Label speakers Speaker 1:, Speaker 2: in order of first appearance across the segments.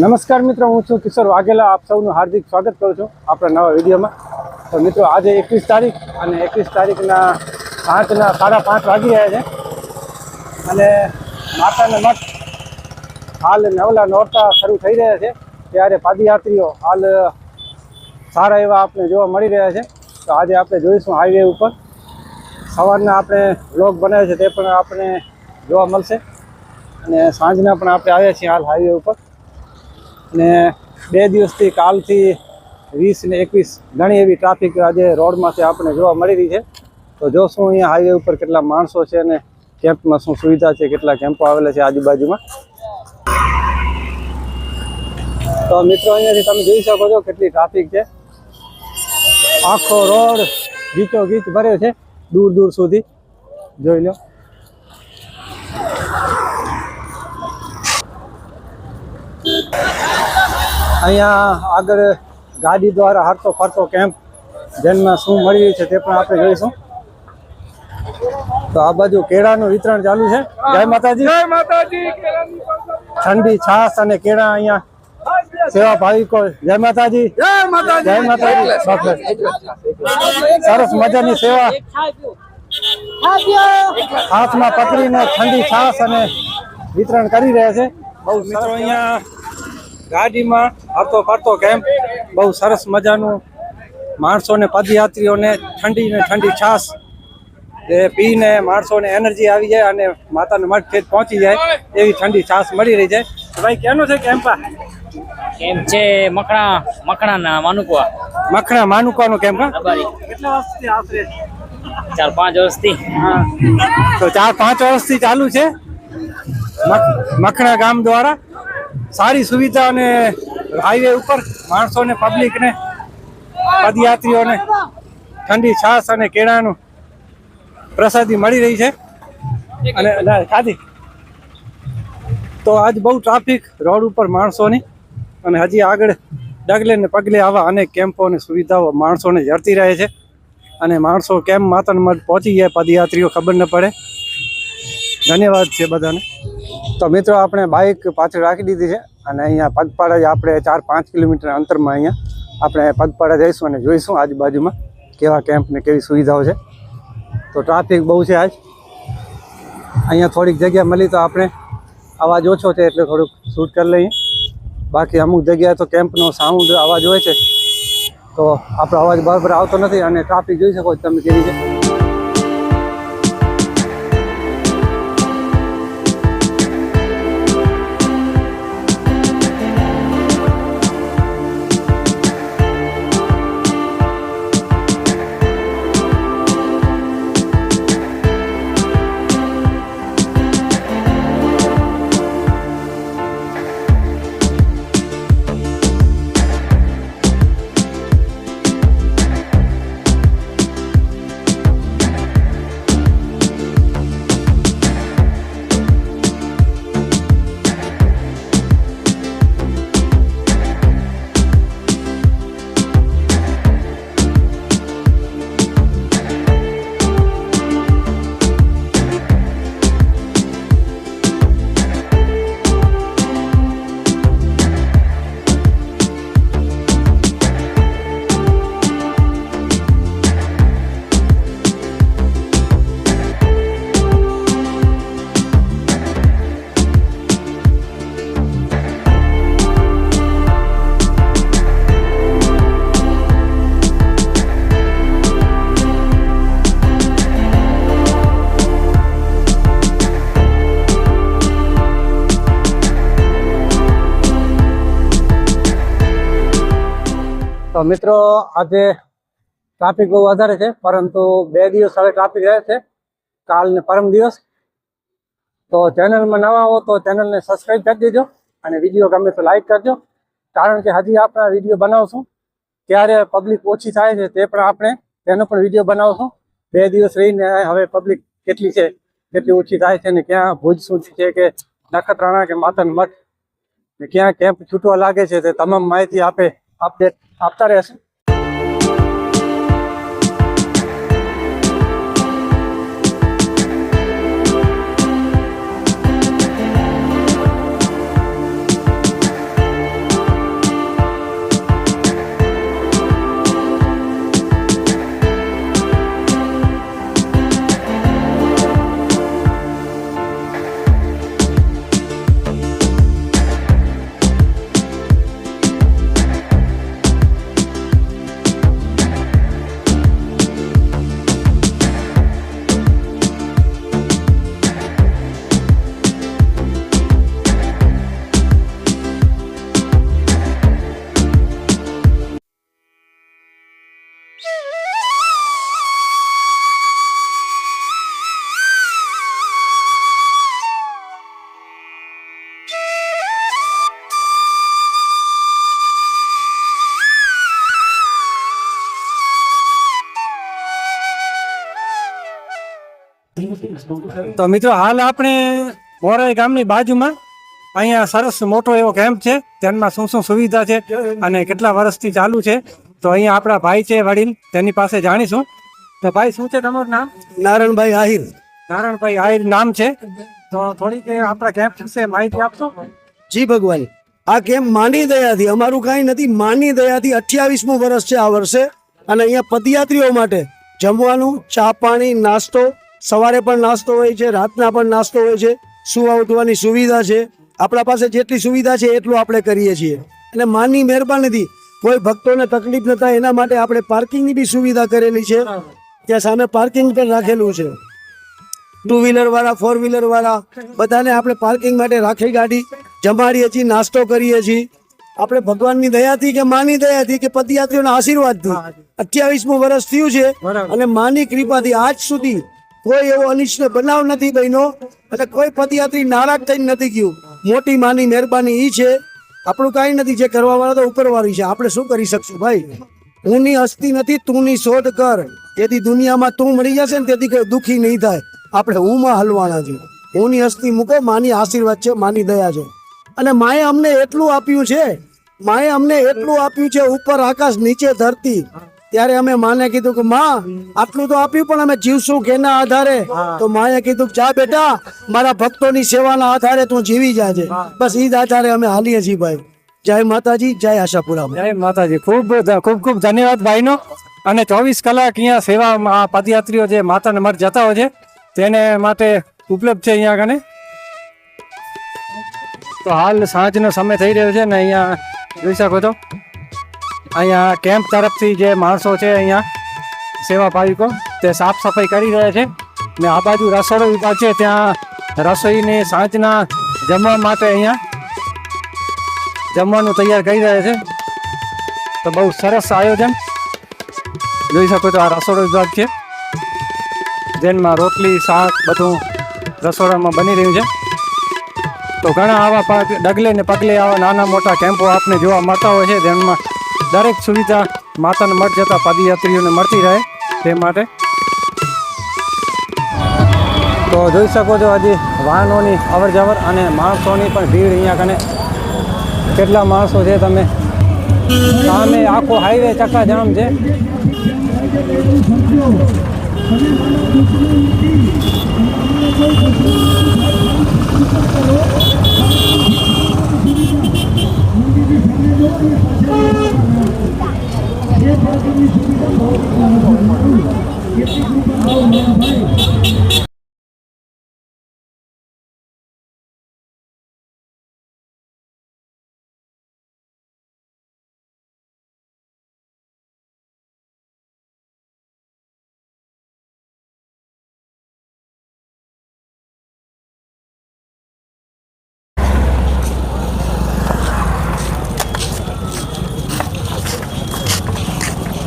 Speaker 1: નમસ્કાર મિત્રો, હું છું કિશોર વાઘેલા. આપ સૌનું હાર્દિક સ્વાગત કરું છું આપણા નવા વિડીયોમાં. તો મિત્રો, આજે એકવીસ તારીખ અને એકવીસ તારીખના પાંચના સાડા પાંચ વાગી રહ્યા છે. અને માતાના મઠ હાલ નવલા નોરતા શરૂ થઈ રહ્યા છે. ત્યારે પાદયાત્રીઓ હાલ સારા એવા આપણે જોવા મળી રહ્યા છે. તો આજે આપણે જોઈશું હાઈવે ઉપર. સવારના આપણે વ્લોગ બનાવ્યો છે, તે પણ આપણે જોવા મળશે. અને સાંજના પણ આપણે આવ્યા છીએ હાલ હાઈવે ઉપર. અને બે દિવસથી કાલથી વીસ ને એકવીસ ઘણી એવી ટ્રાફિક આજે રોડમાંથી આપણે જોવા મળી રહી છે. તો જોશું અહીંયા હાઈવે ઉપર કેટલા માણસો છે અને કેમ્પમાં શું સુવિધા છે, કેટલા કેમ્પો આવેલા છે આજુબાજુમાં? તો મિત્રો અહીંયાથી તમે જોઈ શકો છો કેટલી ટ્રાફિક છે. આખો રોડ ગીચો ગીચ ભર્યો છે દૂર દૂર સુધી. જોઈ લો. અહીંયા આગળ ગાડી દ્વારા હરતો ફરતો કેમ્પ જેનમાં શું મળી રહ્યું છે તે પણ આપણે જોઈશું. તો આ બાજુ કેળાનું વિતરણ ચાલુ છે. જય માતાજી.
Speaker 2: જય માતાજી.
Speaker 1: ઠંડી છાસ અને કેળા અહીંયા સેવા ભાવિકો. જય માતાજી.
Speaker 2: જય માતાજી.
Speaker 1: જય માતાજી. સરસ. મજાની સેવા. હાથમાં પકડીને ઠંડી છાસ અને વિતરણ કરી રહ્યા છે. બહુ મિત્રો અહીંયા ગાડીમાં હરતો ફરતો કેમ્પ બહુ સરસ મજાનું માણસોને પદયાત્રીઓને ઠંડી ને ઠંડી છાસ એ પીને માણસોને એનર્જી આવી જાય અને માતાને મઠ પહોંચી જાય એવી ઠંડી છાસ મળી રહી છે. ભાઈ કેનો છે કેમ્પા?
Speaker 3: કેમ છે મકણા મકણા ના માનુકવા.
Speaker 1: મકણા માનુકવાનો કેમ્પ? કેટલા વર્ષથી આશરે?
Speaker 3: ચાર પાંચ વર્ષથી.
Speaker 1: હા. તો ચાર પાંચ વર્ષથી ચાલુ છે મખ- મખણા ગામ દ્વારા. સારી સુવિધા અને હાઈવે ઉપર માણસોને પબ્લિકને પદયાત્રીઓને ઠંડી છાસ અને કેળાનું પ્રસાદી મળી રહી છે. અને ખાધી તો આજ બહુ ટ્રાફિક રોડ ઉપર માણસોની અને હજી આગળ ડગલે ને પગલે આવા અનેક કેમ્પો અને સુવિધાઓ માણસોને જડતી રહે છે. અને માણસો કેમ માતાના મઠ પહોંચી જાય પદયાત્રીઓ ખબર ન પડે. ધન્યવાદ છે બધાને. તો મિત્રો આપણે બાઇક પાછળ રાખી દીધી છે અને અહીંયા પગપાળા જ આપણે ચાર પાંચ કિલોમીટર અંતરમાં અહીંયા આપણે પગપાળા જઈશું અને જોઈશું આજુબાજુમાં કેવા કેમ્પ ને કેવી સુવિધાઓ છે. તો ટ્રાફિક બહુ છે આજ. અહીંયા થોડીક જગ્યા મળી તો આપણે અવાજ ઓછો છે એટલે થોડુંક શૂટ કરી લઈએ. બાકી અમુક જગ્યાએ તો કેમ્પનો સાઉન્ડ અવાજ હોય છે. તો આપણો અવાજ બરાબર આવતો નથી અને ટ્રાફિક જોઈ શકો છો તમે કેવી છે. મિત્રો, આજે ટ્રાફિક બહુ વધારે છે, પરંતુ બે દિવસ હવે ટ્રાફિક રહે છે. કાલ ને પરમ દિવસ. તો ચેનલમાં નવા હો તો ચેનલને સબસ્ક્રાઈબ કરી દેજો અને વીડિયો ગમે તો લાઈક કરજો. કારણ કે હજી આપણે વીડિયો બનાવશું. ત્યારે પબ્લિક ઓછી થાય છે, તે પણ આપણે તેનો પણ વીડિયો બનાવશું. બે દિવસ રહીને હવે પબ્લિક કેટલી છે, કેટલી ઓછી થાય છે ને ક્યાં ભુજ સુધી છે કે નખત્રાણા કે માતન મઠ ને ક્યાં કેમ્પ છૂટવા લાગે છે તે તમામ માહિતી આપે અપડેટ આપતા રહેશે. તો મિત્રો હાલ આપણે મોરાઈ ગામની બાજુમાં અહીંયા સરસ મોટો એવો કેમ્પ છે. તેમાં શું શું સુવિધા છે અને કેટલા વર્ષથી ચાલુ છે? તો અહીંયા આપણા ભાઈ છે વડીલ તેની પાસે જાણીશું. તો ભાઈ શું છે તમારું નામ?
Speaker 2: નારાયણભાઈ આહિર.
Speaker 1: નારાયણભાઈ આહિર નામ છે. તો થોડીક આપણા કેમ્પ વિશે માહિતી આપશો?
Speaker 2: જી ભગવાન. આ કેમ્પ માની દયાથી અમારું કાંઈ નથી માની દયાથી અઠ્યાવીસમું વર્ષ છે આ વર્ષે. અને અહીંયા પદયાત્રીઓ માટે જમવાનું ચા પાણી નાસ્તો સવારે પણ નાસ્તો હોય છે રાતના પણ નાસ્તો હોય છે સુવા ઉઠવાની સુવિધા છે. આપણા પાસે જેટલી સુવિધા છે એટલું આપણે કરીએ છીએ. એટલે માની મહેરબાનીથી કોઈ ભક્તોને તકલીફ ન થાય એના માટે આપણે પાર્કિંગની બી સુવિધા કરેલી છે. ત્યાં સામે પાર્કિંગ પણ રાખેલું છે. ટુ વ્હીલર વાળા ફોર વ્હીલર વાળા બધાને આપણે પાર્કિંગ માટે રાખી ગાડી જમાડીએ છીએ નાસ્તો કરીએ છીએ. આપણે ભગવાનની દયાથી કે માની દયાથી કે પદયાત્રીઓના આશીર્વાદથી અઠ્યાવીસમું વર્ષ થયું છે અને માની કૃપાથી આજ સુધી કોઈ એવો અનિષ્ટ બનાવ નથી બન્યો અને કોઈ પદયાત્રી નારાજ થઈને નથી ગયું. મોટી માની મહેરબાની એ છે. આપણું કાંઈ નથી જે કરવા વાળા તો ઉપરવાળી છે. આપણે શું કરી શકશું ભાઈ? હુંની હસ્તી નથી, તુંની શોધ કર. તેથી દુનિયામાં તું મળી જશે ને તેથી કોઈ દુઃખી નહીં થાય. આપણે હુંમાં હલવાના છે હુંની હસ્તી મૂકો, માની આશીર્વાદ છે, માની દયા છે. અને માએ અમને એટલું આપ્યું છે, માએ અમને એટલું આપ્યું છે, ઉપર આકાશ નીચે ધરતી. ત્યારે અમે માને કીધું કે માં આટલું તો આપ્યું પણ અમે જીવશું કેના આધારે? તો માએ કીધું કે જા બેટા મારા ભક્તોની સેવાના આધારે તું જીવી જાજે. બસ ઈદ જ આધારે અમે હાલીએ છીએ ભાઈ. જય માતાજી જય આશાપુરા
Speaker 1: જય માતાજી. ખૂબ ખૂબ ખૂબ ધન્યવાદ ભાઈનો. અને ચોવીસ કલાક અહીંયા સેવામાં પદયાત્રીઓ જે માતાને મઠ જતા હોય છે તેને માટે ઉપલબ્ધ છે અહીંયા આગળ. તો હાલ સાંજનો સમય થઈ રહ્યો છે ને અહીંયા જોઈ શકો છો. અહીંયા કેમ્પ તરફથી જે માણસો છે અહીંયા સેવા ભાવિકો તે સાફ સફાઈ કરી રહ્યા છે. ને આ બાજુ રસોડો વિભાગ છે, ત્યાં રસોઈની સાંજના જમવા માટે અહીંયા જમવાનું તૈયાર કરી રહ્યા છે. તો બહુ સરસ આયોજન. જોઈ શકો તો આ રસોડો વિભાગ છે. જેનમાં રોટલી, શાક બધું રસોડામાં બની રહ્યું છે. તો ઘણા આવા ડગલે ને પગલે આવા નાના મોટા કેમ્પો આપને જોવા મળતા હોય છે, જેમાં દરેક સુવિધા માતાને મઠ જતા પદયાત્રીઓને મળતી રહે તે માટે. તો જોઈ શકો છો હજી વાહનોની અવર જવર અને માણસોની પણ ભીડ અહીંયા કને કેટલા માણસો છે તમે. સામે આખો હાઈવે ચક્કાજામ છે. Thank you.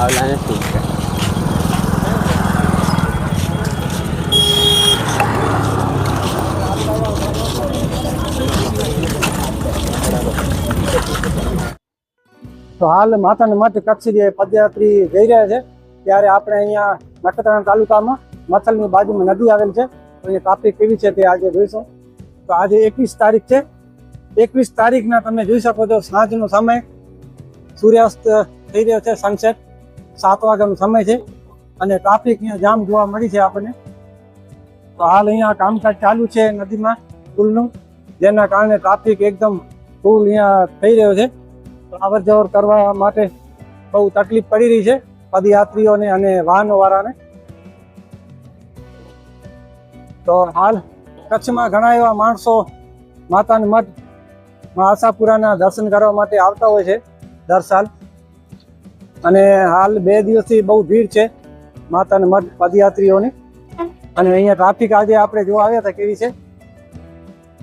Speaker 1: તો હાલ માતાના મઠ કચ્છ જે પદયાત્રી જઈ રહ્યા છે. ત્યારે આપણે અહીંયા નખત્રાણા તાલુકામાં મથલની બાજુમાં નદી આવેલ છે. તો અહીંયા ટ્રાફિક કેવી છે તે આજે જોઈશું. તો આજે એકવીસ તારીખ છે. એકવીસ તારીખના તમે જોઈ શકો છો, સાંજનો સમય. સૂર્યાસ્ત થઈ રહ્યો છે સનસેટ સાત વાગ્યાનો સમય છે અને ટ્રાફિક અહીંયા જામ જોવા મળી છે આપણને. તો હાલ અહીંયા કામકાજ ચાલુ છે નદીમાં, પુલનું, જેના કારણે ટ્રાફિક એકદમ ફૂલ અહીંયા થઈ રહ્યો છે. અવર જવર કરવા માટે બહુ તકલીફ પડી રહી છે પદયાત્રીઓને અને વાહનો વાળાને તો હાલ કચ્છમાં ઘણા એવા માણસો માતાના મઠમાં આશાપુરાના દર્શન કરવા માટે આવતા હોય છે દર સાલ. અને હાલ બે દિવસથી બહુ ભીડ છે માતાને મઠ પદયાત્રીઓની. અને અહીંયા ટ્રાફિક આજે આપણે જોવા આવ્યા હતા કેવી છે?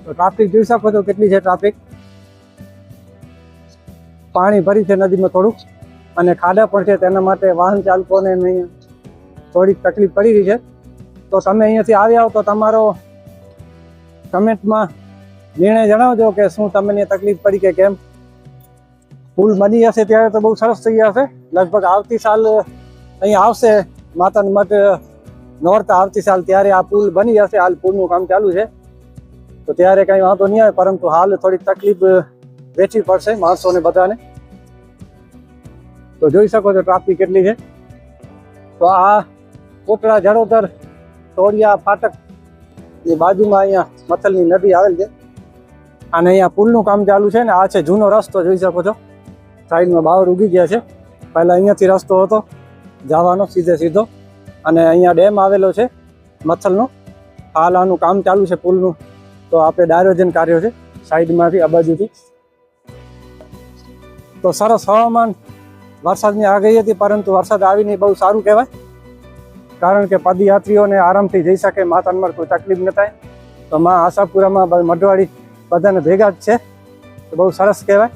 Speaker 1: તો ટ્રાફિક જોઈ શકો તો કેટલી છે ટ્રાફિક પાણી ભરી છે નદીમાં થોડુંક અને ખાડા પણ છે તેના માટે વાહન ચાલકોને થોડીક તકલીફ પડી રહી છે. તો તમે અહીંયાથી આવ્યા હો તો તમારો કમેન્ટમાં નિર્ણય જણાવજો કે શું તમને તકલીફ પડી કે કેમ? પુલ બની જશે ત્યારે તો બહુ સરસ થઈ જશે લગભગ આવતી સાલ અહીંયા આવશે. માતાનું મઠ નોરતા આવતી સાલ ત્યારે આ પુલ બની જશે હાલ પુલનું કામ ચાલુ છે. તો ત્યારે કંઈ વાંધો નહીં આવે, પરંતુ હાલ થોડીક તકલીફ વેચવી પડશે માણસોને બધાને. તો જોઈ શકો છો ટ્રાફિક કેટલી છે. તો આ કોટડા જડોદર તોડિયા ફાટક એ બાજુમાં અહીંયા મથલની નદી આવેલ છે. અને અહીંયા પુલનું કામ ચાલુ છે ને આ છે જૂનો રસ્તો, જોઈ શકો છો. સાઈડમાં બાવર ઉગી ગયા છે. પહેલાં અહીંયાથી રસ્તો હતો, જવાનો સીધે સીધો. અને અહીંયા ડેમ આવેલો છે, મથલનો. હાલ આનું કામ ચાલુ છે પુલનું. તો આપણે ડાયરોજન કાર્યો છે, સાઈડમાંથી આ બાજુથી. તો સરસ હવામાન. વરસાદની આગાહી હતી, પરંતુ વરસાદ આવીને બહુ સારું કહેવાય. કારણ કે પદયાત્રીઓને આરામથી જઈ શકે માતાનમાં કોઈ તકલીફ ન થાય. તો માં આશાપુરામાં મઢવાડી બધાને ભેગા જ છે. તો બહુ સરસ કહેવાય.